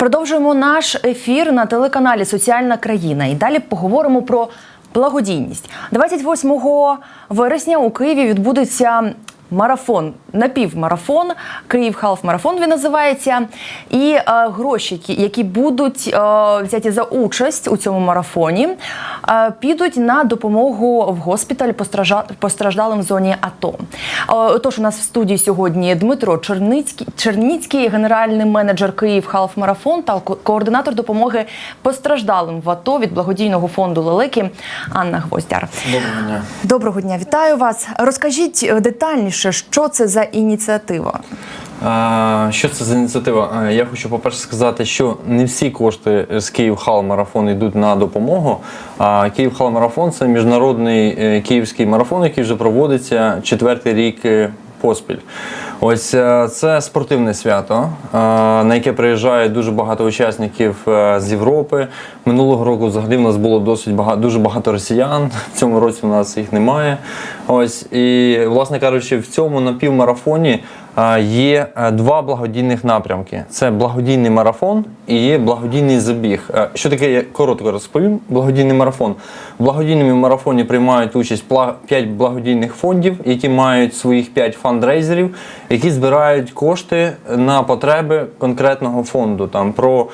Продовжуємо наш ефір на телеканалі Соціальна країна. І далі поговоримо про благодійність. 28 вересня у Києві відбудеться марафон, напівмарафон, Київ Халф Марафон він називається. І е, гроші, які- які будуть е, взяті за участь у цьому марафоні, е, підуть на допомогу в госпіталь постража- постраждалим в зоні АТО. Е, Тож у нас в студії сьогодні Дмитро Черницький, Черніцький, генеральний менеджер Київ Халф Марафон та координатор допомоги постраждалим в АТО від благодійного фонду Лелеки Анна Гвоздяр. Доброго дня. Доброго дня, вітаю вас. Розкажіть е, детальніше, що це за ініціатива. Що це за ініціатива? Я хочу, по-перше, сказати, що не всі кошти з Київ Хал Марафон йдуть на допомогу. А Київ Хал Марафон це міжнародний е, київський марафон, який вже проводиться четвертий рік е, поспіль. Ось е, це спортивне свято, е, на яке приїжджає дуже багато учасників е, з Європи. Минулого року взагалі в нас було досить багато, дуже багато росіян. В цьому році в нас їх немає. Ось і, власне кажучи, в цьому напівмарафоні є е, два благодійних напрямки: це благодійний марафон і є благодійний забіг. Е, Що таке я коротко розповім? Благодійний марафон. В благодійному марафоні приймають участь 5 благодійних фондів, які мають своїх 5 фандрейзерів, які збирають кошти на потреби конкретного фонду. Там про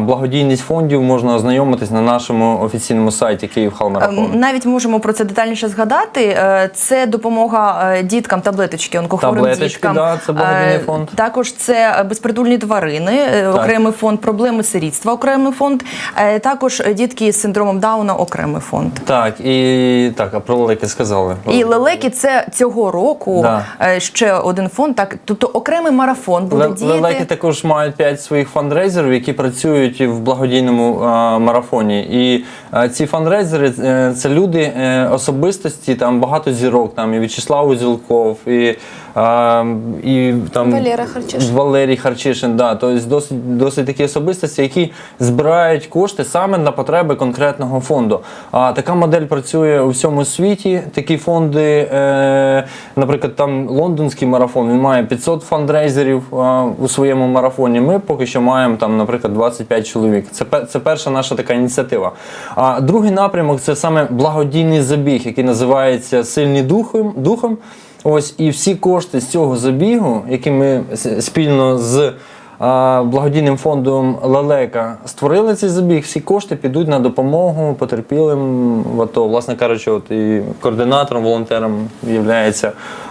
благодійність фондів можна ознайомитись на нашому офіційному сайті Київ Халмарафон. Ем, Навіть можемо про це детальніше згадати. Е, Це допомога діткам, таблеточки, онкохворим Таблеточки, діткам. да, це благодійний Е, фонд. Також це безпритульні тварини, е, окремий фонд, проблеми сирітства, окремий фонд. Е, Також дітки з синдромом Дауна, окремий фонд. Так, і так, а про лелеки сказали. І лелеки це цього року Да. е, ще один фонд. Так, тобто окремий марафон буде діяти. Лелеки також мають 5 своїх фандрейзерів, які працюють в благодійному а, марафоні. І а, ці фандрейзери е, це люди е, особистості, там багато зірок, там і В'ячеслав Узілков, і, а, і там Валера Харчишин. Валерій Харчишин, да, тобто досить, досить такі особистості, які збирають кошти саме на потреби конкретного фонду. А така модель працює у всьому світі. Такі фонди, е, наприклад, там лондонський марафон, він має 500 фандрейзерів а, у своєму марафоні. Ми поки що маємо там, наприклад, 25 чоловік. Це, це перша наша така ініціатива. А другий напрямок це саме благодійний забіг, який називається Сильні духом. духом. Ось і всі кошти з цього забігу, які ми спільно з благодійним фондом Лелека створили цей забіг, всі кошти підуть на допомогу потерпілим в АТО. Власне кажучи, от і координатором, волонтером є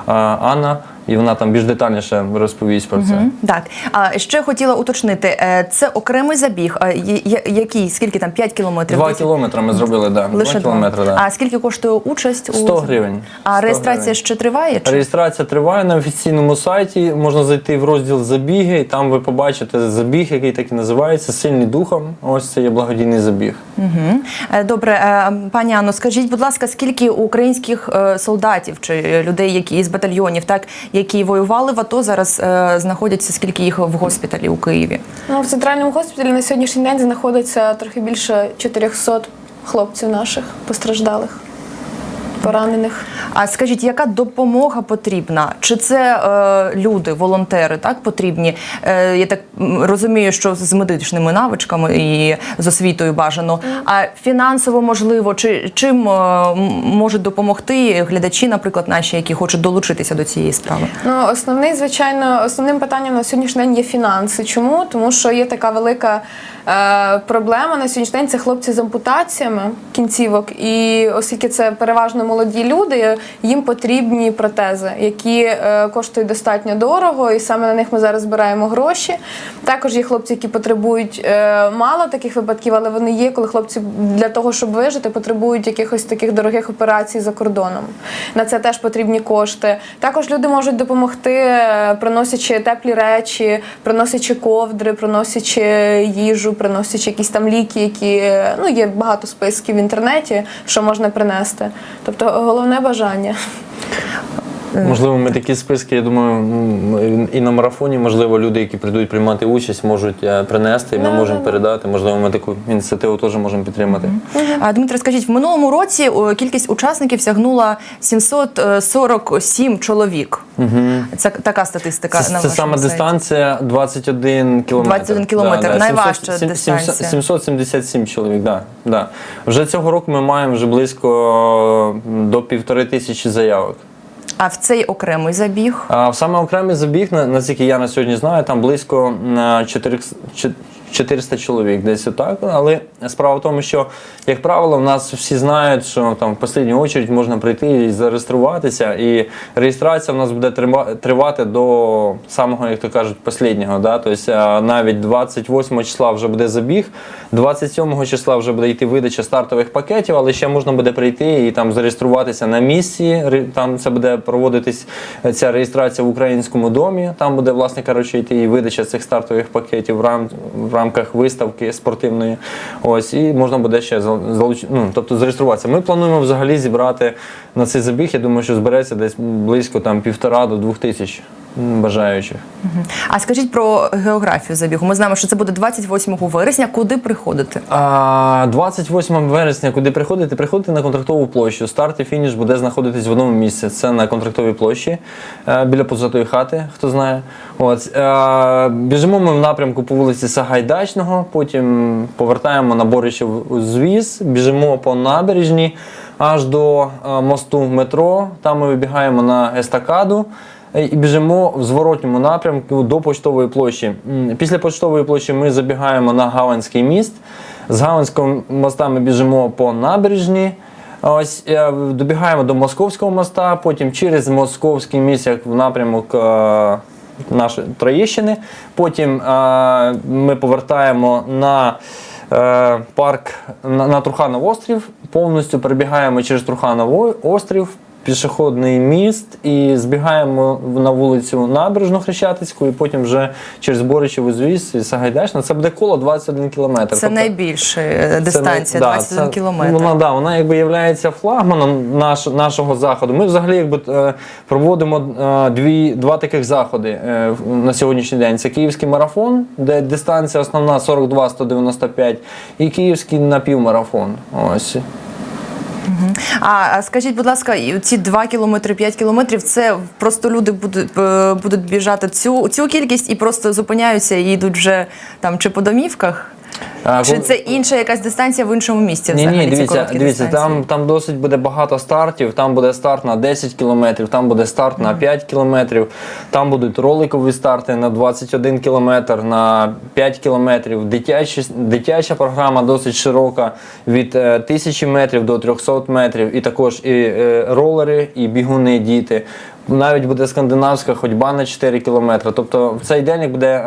Анна, і вона там більш детальніше розповість про це. Мгм, Так, а ще хотіла уточнити, е, це окремий забіг. А я- я- Який? Скільки там? 5 кілометрів? Два 10? кілометри ми зробили, да. Лише два кілометри, да. А скільки коштує участь? у 100 гривень. А 100 реєстрація гривень. ще триває? Чи? Реєстрація триває на офіційному сайті. Можна зайти в розділ забіги, і там ви побачите забіг, який так і називається Сильний духом. Ось це є благодійний забіг. Мгм. Е, Добре, е, пані Анно, скажіть, будь ласка, скільки українських е, солдатів чи людей, які з батальйонів, так які воювали в АТО, зараз е, знаходяться? Скільки їх в госпіталі у Києві? Ну, в центральному госпіталі на сьогоднішній день знаходиться трохи більше 400 хлопців наших постраждалих, поранених. А скажіть, яка допомога потрібна? Чи це е, люди, волонтери, так потрібні? Е, я так розумію, що з медичними навичками і з освітою бажано. А фінансово можливо, чи чим е, можуть допомогти глядачі, наприклад, наші, які хочуть долучитися до цієї справи? Ну, основний, звичайно, основним питанням на сьогоднішній день є фінанси. Чому? Тому що є така велика е, проблема на сьогоднішній день це хлопці з ампутаціями кінцівок. І оскільки це переважно молоді люди, їм потрібні протези, які е, коштують достатньо дорого, і саме на них ми зараз збираємо гроші. Також є хлопці, які потребують е, мало таких випадків, але вони є, коли хлопці для того, щоб вижити, потребують якихось таких дорогих операцій за кордоном. На це теж потрібні кошти. Також люди можуть допомогти, е, приносячи теплі речі, приносячи ковдри, приносячи їжу, приносячи якісь там ліки, які ну є багато списків в інтернеті, що можна принести. Тобто головне бажання. Можливо, ми такі списки, я думаю, і на марафоні, можливо, люди, які прийдуть приймати участь, можуть е, принести, і ми можемо да, да. передати. Можливо, ми таку ініціативу теж можемо підтримати. А, Дмитро, скажіть, в минулому році кількість учасників сягнула 747 чоловік. Це така статистика Це, на це саме сайті. дистанція 21 кілометр. 21 кілометр. Найважча дистанція. 777 чоловік, да, да. Вже цього року ми маємо вже близько до півтори тисячі заявок. А в цей окремий забіг. А в саме окремий забіг, на- наскільки я на сьогодні знаю, там близько на 400 чоловік, десь отак. Але справа в тому, що, як правило, в нас всі знають, що там в останню очередь можна прийти і зареєструватися. І реєстрація в нас буде тривати до самого, як то кажуть, останнього. Да? Тобто навіть 28 числа вже буде забіг, 27 числа вже буде йти видача стартових пакетів, але ще можна буде прийти і там зареєструватися на місці. Там це буде проводитись е, ця реєстрація в українському домі. Там буде, власне кажучи, йти і видача цих стартових пакетів в, рам, в рамках виставки спортивної. Ось, і можна буде ще залуч... ну, тобто зареєструватися. Ми плануємо взагалі зібрати на цей забіг. Я думаю, що збереться десь близько там півтора до двох тисяч бажаючих. А скажіть про географію забігу. Ми знаємо, що це буде 28 вересня. Куди приходити? А 28 вересня, куди приходити? Приходите на контрактову площу. Старт і фініш буде знаходитись в одному місці. Це на контрактовій площі е, біля позатої хати, хто знає. От е, біжимо ми в напрямку по вулиці Сагайдачного, потім повертаємо на Боричів звіз, біжимо по набережні аж до е, мосту метро. Там ми вибігаємо на естакаду. Е, І біжимо в зворотньому напрямку до Поштової площі. Після Поштової площі ми забігаємо на Гаванський міст. З Гаванського моста ми біжимо по набережні. Ось е, добігаємо до Московського моста, потім через Московський міст, як в напрямок е, нашої Троєщини. Потім ми повертаємо на парк на Труханов острів, повністю перебігаємо через Труханов острів, пішохідний міст і збігаємо на вулицю Набережну Хрещатицьку, і потім вже через Боричеву звіз і Сагайдачна. Це буде коло 21 кілометр. Це найбільша е, дистанція, ну, 21 це- кілометр. Вона, да, вона якби є флагманом наш, нашого заходу. Ми взагалі якби, е, проводимо е, дві, два таких заходи на сьогоднішній день. Це київський марафон, де дистанція основна 42-195, і київський напівмарафон. Ось. А, скажіть, будь ласка, ці 2 кілометри, 5 кілометрів, це просто люди будуть, е, будуть біжати цю, цю кількість і просто зупиняються і йдуть вже там чи по домівках? Чи це інша якась дистанція в іншому місці? Ні, ні, дивіться, дивіться, там, там досить буде багато стартів. Там буде старт на 10 кілометрів, там буде старт на 5 кілометрів, там будуть роликові старти на 21 кілометр, на 5 кілометрів. Дитячі, дитяча програма досить широка від е, 1000 метрів до 300 метрів. І також і е, ролери, і бігуни, діти. Навіть буде скандинавська ходьба на 4 кілометри. Тобто в цей день як буде е,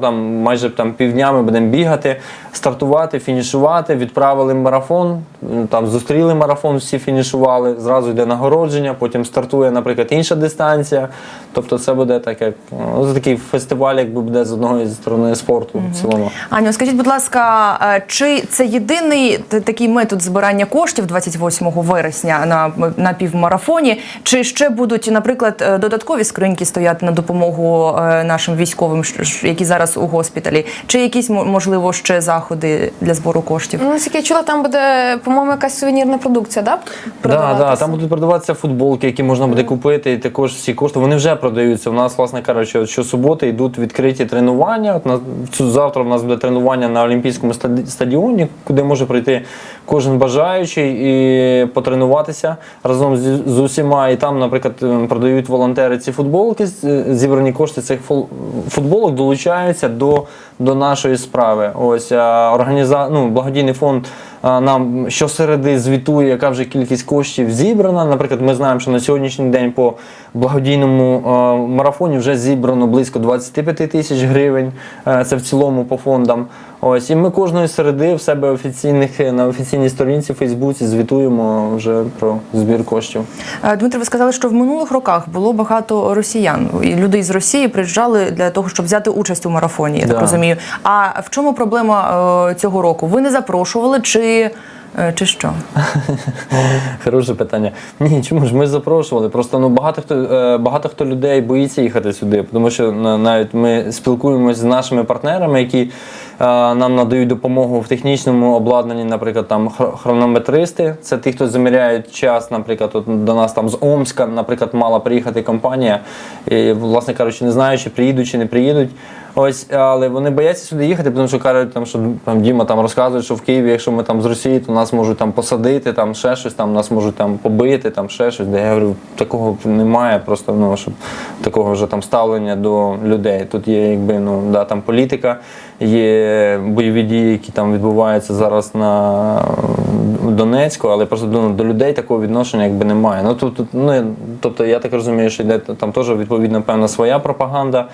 там майже там півдня ми будемо бігати, стартувати, фінішувати. Відправили марафон, там зустріли марафон, всі фінішували. Зразу йде нагородження, потім стартує, наприклад, інша дистанція. Тобто це буде так, як ну, такий фестиваль, якби буде з одної сторони спорту в цілому. Аню, скажіть, будь ласка, е, чи це єдиний такий метод збирання коштів 28 вересня на, на півмарафоні? Чи ще будуть, наприклад, е, додаткові скриньки стояти на допомогу е, нашим військовим, які зараз у госпіталі? Чи якісь можливо ще заходи для збору коштів? Ну, наскільки я чула, там буде, по-моєму, якась сувенірна продукція, да? Да, да, там будуть продаватися футболки, які можна буде купити, і також всі кошти. Вони вже продаються. У нас, власне кажучи, от щосуботи йдуть відкриті тренування. От на цю завтра в нас буде тренування на Олімпійському стадіоні, куди може прийти кожен бажаючий і потренуватися разом з, з усіма. І там, наприклад, ем, продають волонтери ці футболки. Зібрані кошти цих футболок долучаються до, до нашої справи. Ось організа... ну, благодійний фонд нам щосереди звітує, яка вже кількість коштів зібрана. Наприклад, ми знаємо, що на сьогоднішній день по благодійному марафоні вже зібрано близько 25 тисяч гривень. Е, Це в цілому по фондам. Ось і ми кожної середи в себе офіційних на офіційній сторінці в Фейсбуці звітуємо вже про збір коштів. Е, Дмитро, ви сказали, що в минулих роках було багато росіян. І люди із Росії приїжджали для того, щоб взяти участь у марафоні. Я так Да. розумію. А в чому проблема е, цього року? Ви не запрошували чи е, чи що? Хороше питання. Ні, чому ж ми запрошували? Просто ну багато хто багато хто людей боїться їхати сюди, тому що на- навіть ми спілкуємося з нашими партнерами, які нам надають допомогу в технічному обладнанні, наприклад, там хр- хронометристи. Це ті, хто заміряють час. Наприклад, от до нас там з Омська, наприклад, мала приїхати компанія, і, власне кажучи, не знаю, чи приїдуть, чи не приїдуть. Ось, але вони бояться сюди їхати, тому що кажуть, там, що там Діма там розказує, що в Києві, якщо ми там з Росії, то нас можуть там посадити, там ще щось, там нас можуть там побити, там ще щось. Де я говорю, такого немає, просто ну щоб такого вже там ставлення до людей. Тут є якби ну да, там політика, є бойові дії, які там відбуваються зараз на Донецьку, але просто до, до людей такого відношення якби немає. Ну тут, тут ну тобто я так розумію, що йде там теж відповідно певна своя пропаганда.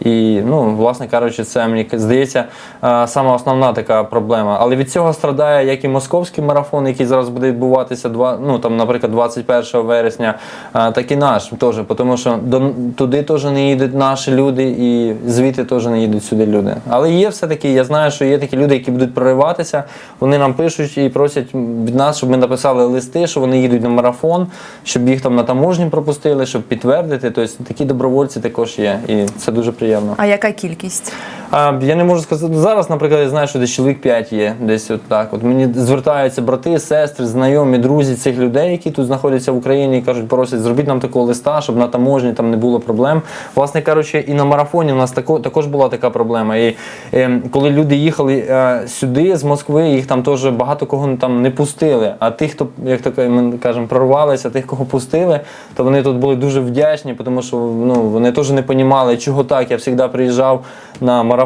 І, ну, власне кажучи, це мені здається е, сама основна така проблема. Але від цього страдає як і московський марафон, який зараз буде відбуватися, два, ну, там, наприклад, 21 вересня, е, так і наш теж, тому що до, туди теж не їдуть наші люди, і звідти теж не їдуть сюди люди. Але є все-таки, я знаю, що є такі люди, які будуть прориватися, вони нам пишуть і просять від нас, щоб ми написали листи, що вони їдуть на марафон, щоб їх там на таможні пропустили, щоб підтвердити. Тобто такі добровольці також є, і це дуже приємно. А яка кількість? А, я не можу сказати. Зараз, наприклад, я знаю, що десь чоловік 5 є. Десь от так. От мені звертаються брати, сестри, знайомі, друзі цих людей, які тут знаходяться в Україні, і кажуть, просять, зробіть нам такого листа, щоб на таможні там не було проблем. Власне кажучи, і на марафоні у нас тако, також була така проблема. І е, коли люди їхали е, сюди з Москви, їх там теж багато кого там не пустили. А тих, хто, як то ми кажемо, прорвалися, тих, кого пустили, то вони тут були дуже вдячні, тому що ну, вони теж не розуміли, чого так. Я завжди приїжджав на марафон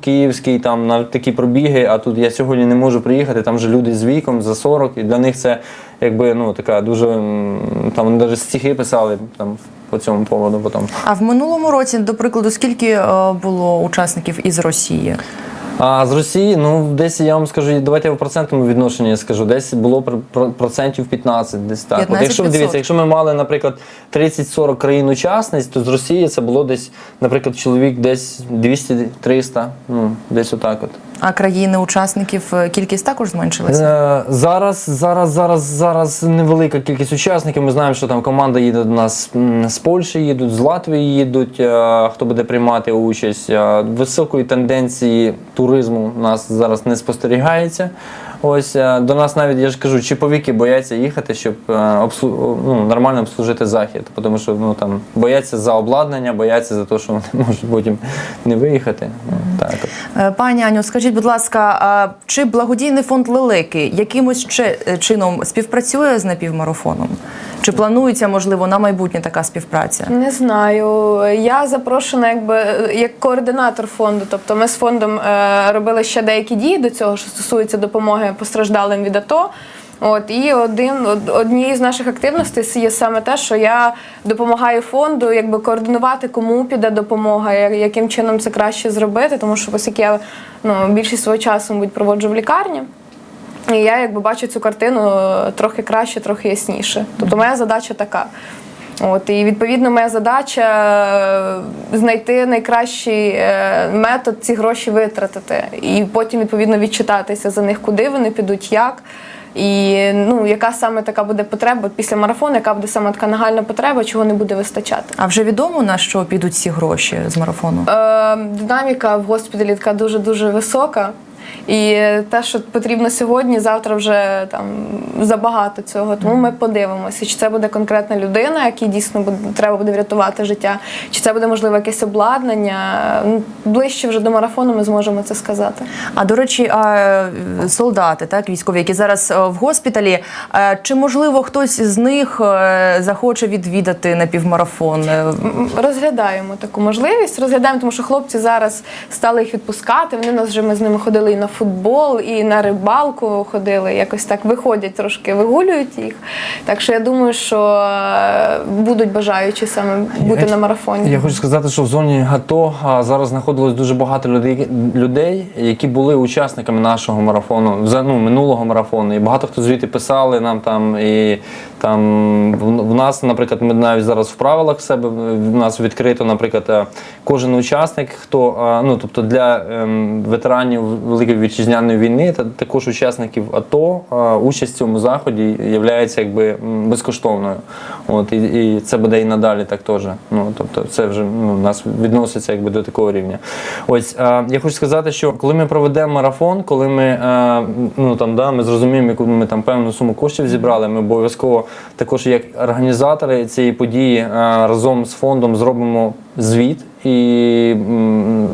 київський, там на такі пробіги, а тут я сьогодні не можу приїхати. Там же люди з віком за 40, і для них це якби ну така дуже там вони навіть стихи писали там по цьому поводу. Потім. А в минулому році, до прикладу, скільки е, було учасників із Росії? А з Росії, ну десь я вам скажу, давайте я в процентному відношенні скажу, десь було пр- пр- процентів 15, десь так. 15 От якщо дивіться, якщо ми мали, наприклад, 30-40 країн-учасниць, то з Росії це було десь, наприклад, чоловік десь 200-300, ну десь отак от. А країни-учасників е, кількість також зменшилася? Е, зараз, зараз, зараз, зараз невелика кількість учасників. Ми знаємо, що там команда їде до нас з Польщі, їдуть, з Латвії їдуть. е, Хто буде приймати участь? Високої тенденції туризму у нас зараз не спостерігається. Ось е, до нас навіть я ж кажу, чіповіки бояться їхати, щоб е, обслу- ну, нормально обслужити захід, тому що ну там бояться за обладнання, бояться за те, що вони можуть потім не виїхати. Ну, так. Е, Пані Аню, скажіть, будь ласка, а чи благодійний фонд Лелеки якимось чи- чином співпрацює з напівмарафоном? Чи планується, можливо, на майбутнє така співпраця? Не знаю. Я запрошена якби як координатор фонду. Тобто ми з фондом е, робили ще деякі дії до цього, що стосується допомоги постраждалим від АТО. От і один од- однією з наших активностей є саме те, що я допомагаю фонду, якби координувати, кому піде допомога, яким чином це краще зробити, тому що оскільки я ну більшість свого часу мабуть, проводжу в лікарні. І я якби бачу цю картину е, трохи краще, трохи ясніше. Тобто моя задача така. От, і відповідно моя задача е, знайти найкращий е, метод ці гроші витратити. І потім відповідно відчитатися за них, куди вони підуть, як. І ну, яка саме така буде потреба після марафону, яка буде саме така нагальна потреба, чого не буде вистачати. А вже відомо на що підуть ці гроші з марафону? Е, динаміка в госпіталі така дуже дуже висока. І те, що потрібно сьогодні, завтра вже там забагато цього. Тому ми подивимося, чи це буде конкретна людина, якій дійсно буде, треба буде врятувати життя, чи це буде можливо якесь обладнання. Ну, Ближче вже до марафону ми зможемо це сказати. А до речі, а, солдати, так, військові, які зараз е, в госпіталі, е, чи можливо хтось з них е, захоче відвідати напівмарафон? Е, М, Розглядаємо таку можливість. Розглядаємо, тому що хлопці зараз стали їх відпускати. Вони нас вже ми з ними ходили на футбол, і на рибалку ходили. Якось так виходять трошки, вигулюють їх. Так що я думаю, що е, будуть бажаючі саме бути на марафоні. Я хочу сказати, що в зоні АТО зараз знаходилось дуже багато людей, людей, які були учасниками нашого марафону, ну, минулого марафону. І багато хто звідти писали нам там. І там в, нас, наприклад, ми навіть зараз в правилах себе в нас відкрито, наприклад, е, кожен учасник, хто ну тобто для ем, ветеранів Великої вітчизняної війни, та також учасників АТО. Участь в цьому заході є якби безкоштовною. От і, і це буде і надалі так теж. Ну тобто, це вже ну, нас відноситься якби до такого рівня. Ось е, я хочу сказати, що коли ми проведемо марафон, коли ми е, ну там да, ми зрозуміємо, яку ми там певну суму коштів зібрали, ми обов'язково також як організатори цієї події е, разом з фондом зробимо звіт. І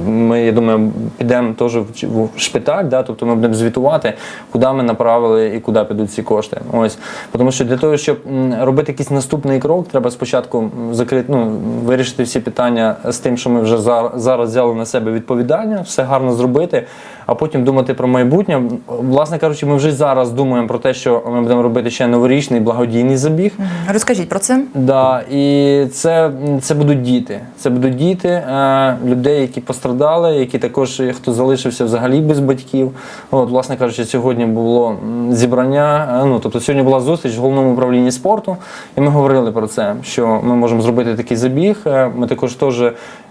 ми, я думаю, підемо теж в шпиталь, да, тобто ми будемо звітувати, куди ми направили і куди підуть ці кошти. Ось. Тому що для того, щоб робити якийсь наступний крок, треба спочатку закрити, ну, вирішити всі питання з тим, що ми вже зараз взяли на себе відповідання, все гарно зробити, а потім думати про майбутнє. Власне кажучи, ми вже зараз думаємо про те, що ми будемо робити ще новорічний благодійний забіг. Розкажіть про це. Да, і це, це будуть діти. Це будуть діти е, людей, які пострадали, які також е, хто залишився взагалі без батьків. От, власне кажучи, сьогодні було зібрання. е, Ну тобто сьогодні була зустріч в головному управлінні спорту, і ми говорили про це, що ми можемо зробити такий забіг. Ми також теж.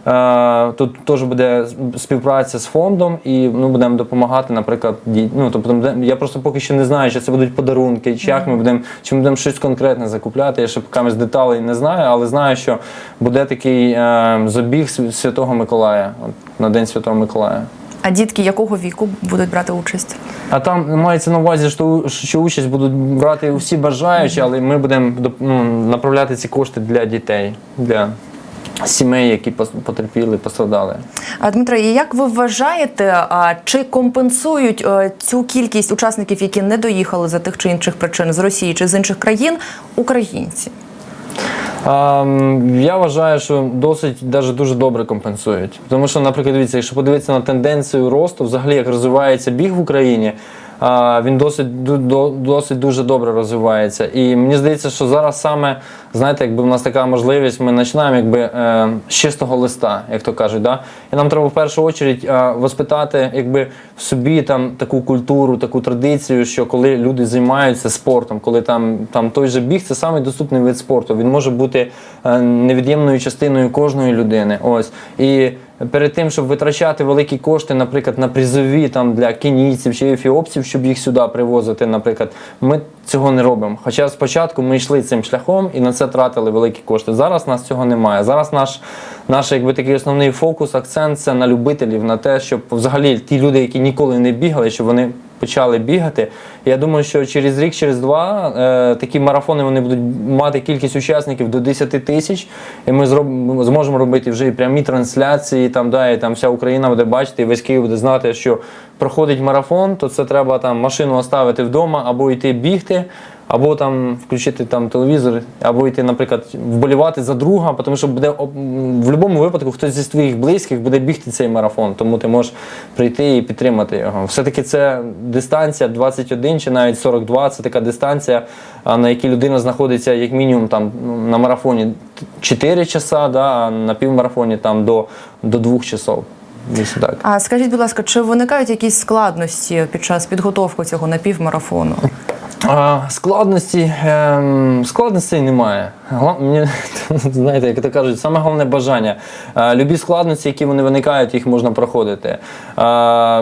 Е, Тут теж буде співпраця з фондом, і ну, будемо допомагати, наприклад, ну, тобто, я просто поки що не знаю, чи це будуть подарунки, чи як ми будемо, чи ми будемо щось конкретне закупляти. Я ще поки з деталей не знаю, але знаю, що буде такий е, забіг Святого Миколая от, на День Святого Миколая. А дітки якого віку будуть брати участь? А там мається на увазі, що, що участь будуть брати всі бажаючі, але ми будемо ну, направляти ці кошти для дітей, для сімей, які потерпіли, пострадали. Дмитро, і як ви вважаєте, чи компенсують е, цю кількість учасників, які не доїхали за тих чи інших причин з Росії чи з інших країн, українці? Я вважаю, що досить даже дуже добре компенсують. Тому що, наприклад, дивіться, якщо подивитися на тенденцію росту, взагалі як розвивається біг в Україні, він досить досить дуже добре розвивається. І мені здається, що зараз саме, знаєте, якби в нас така можливість, ми починаємо якби е, з чистого листа, як то кажуть. Да? І нам треба в першу чергу воспитати якби в собі там таку культуру, таку традицію, що коли люди займаються спортом, коли там, там той же біг, це самий доступний вид спорту. Він може бути е, невід'ємною частиною кожної людини. Ось і перед тим, щоб витрачати великі кошти, наприклад, на призові там для кенійців чи ефіопців, щоб їх сюди привозити, наприклад, ми цього не робимо. Хоча спочатку ми йшли цим шляхом і на це тратили великі кошти. Зараз нас цього немає. Зараз наш, наш якби такий основний фокус, акцент це на любителів, на те, щоб взагалі ті люди, які ніколи не бігали, щоб вони почали бігати. Я думаю, що через рік, через два е, такі марафони вони будуть мати кількість учасників до 10 тисяч, і ми зроб- зможемо робити вже і прямі трансляції. Там, да, і там вся Україна буде бачити, і весь Київ буде знати, що проходить марафон, то це треба там машину оставити вдома або йти бігти. Або там включити там телевізор, або йти, наприклад, вболівати за друга, тому що буде в будь-якому випадку хтось зі своїх близьких буде бігти цей марафон, тому ти можеш прийти і підтримати його. Все-таки це дистанція 21 чи навіть 42, це така дистанція, на якій людина знаходиться як мінімум там ну, на марафоні 4 часа, да, а на півмарафоні там до, до 2 часов. Так. А скажіть, будь ласка, чи виникають якісь складності під час підготовки цього напівмарафону? Складності, ем, складностей немає. Мені, знаєте, як то кажуть, саме головне бажання. Любі складності, які вони виникають, їх можна проходити.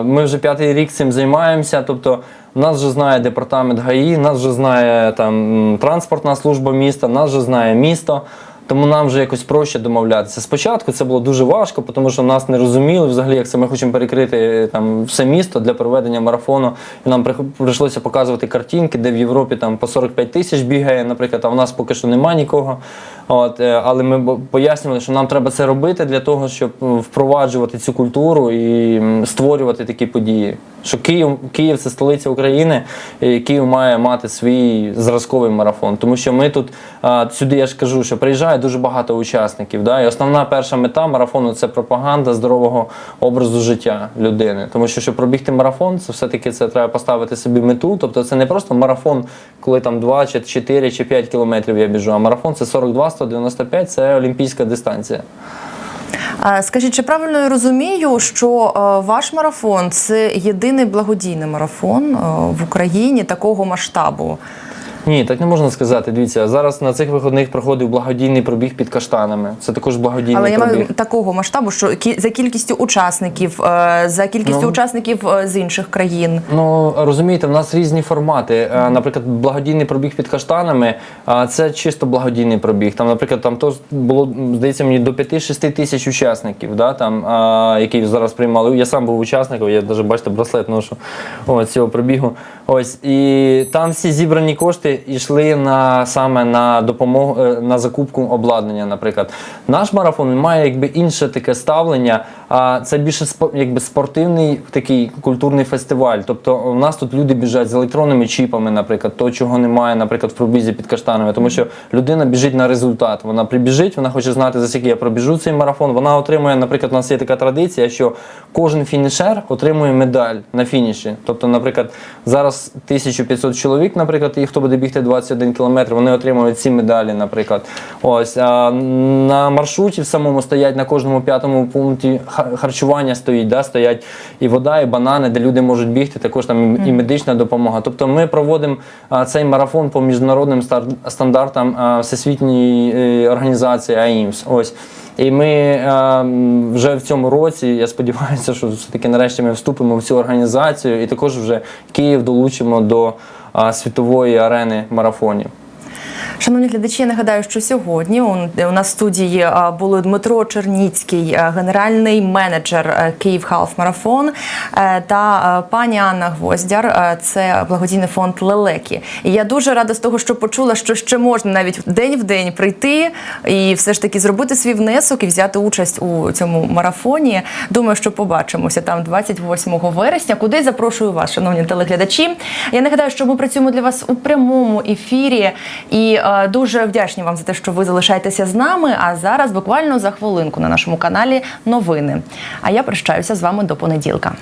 Ми вже п'ятий рік цим займаємося. Тобто, нас вже знає департамент ГАІ, нас вже знає там транспортна служба міста, нас вже знає місто. Тому нам вже якось проще домовлятися. Спочатку це було дуже важко, тому що нас не розуміли взагалі, як це ми хочемо перекрити е, там все місто для проведення марафону. І нам прийшлося показувати картинки, де в Європі там по 45 тисяч бігає, наприклад, а в нас поки що немає нікого. От, е, але ми пояснювали, що нам треба це робити для того, щоб е, впроваджувати цю культуру і створювати такі події. Що Київ, Київ це столиця України, і Київ має мати свій зразковий марафон. Тому що ми тут сюди я ж кажу, що приїжджає дуже багато учасників. Да? І основна перша мета марафону це пропаганда здорового образу життя людини. Тому що щоб пробігти марафон, це все-таки це треба поставити собі мету. Тобто це не просто марафон, коли там 2 чи 4 чи 5 кілометрів я біжу, а марафон це 42, 195, це олімпійська дистанція. Скажіть, чи правильно я розумію, що е, ваш марафон це єдиний благодійний марафон е, в Україні такого масштабу? Ні, так не можна сказати. Дивіться, зараз на цих виходних проходив благодійний пробіг під каштанами. Це також благодійний Але я маю такого масштабу, що кі- за кількістю учасників, е, за кількістю Ну. учасників е, з інших країн. Ну розумієте, в нас різні формати. Е, Наприклад, благодійний пробіг під каштанами, це чисто благодійний пробіг. Там, наприклад, там то було здається мені до 5-6 тисяч учасників, да, там, які зараз приймали. Я сам був учасником, я навіть бачите браслет ношу ось, цього пробігу. Ось і там всі зібрані кошти йшли на саме на допомогу е, на закупку обладнання. Наприклад, наш марафон має якби інше таке ставлення. А це більше якби спортивний такий культурний фестиваль. Тобто у нас тут люди біжать з електронними чіпами, наприклад, то чого немає, наприклад, в пробізі під каштанами, тому що людина біжить на результат. Вона прибіжить, вона хоче знати, за скільки я пробіжу цей марафон. Вона отримує, наприклад, у нас є така традиція, що кожен фінішер отримує медаль на фініші. Тобто, наприклад, зараз 1500 чоловік, наприклад, і хто буде бігти 21 кілометр, вони отримують ці медалі, наприклад. Ось а на маршруті в самому стоять на кожному п'ятому пункті харчування стоїть, да, стоять і вода, і банани, де люди можуть бігти, також там і- медична допомога. Тобто ми проводимо цей марафон по міжнародним стандартам Всесвітньої е, організації АІМС. Ось. І ми е, вже в цьому році, я сподіваюся, що все-таки нарешті ми вступимо в цю організацію і також вже Київ долучимо до світової арени марафонів. Шановні глядачі, я нагадаю, що сьогодні у нас в студії були Дмитро Черніцький, генеральний менеджер е, Київ Халф Марафон е, та е, пані Анна Гвоздяр. е, Це благодійний фонд Лелекі. І я дуже рада з того, що почула, що ще можна навіть день в день прийти і все ж таки зробити свій внесок і взяти участь у цьому марафоні. Думаю, що побачимося там 28 вересня. Куди запрошую вас, шановні телеглядачі. Я нагадаю, що ми працюємо для вас у прямому ефірі е, дуже вдячні вам за те, що ви залишаєтеся з нами. А зараз буквально за хвилинку на нашому каналі новини. А я прощаюся з вами до понеділка.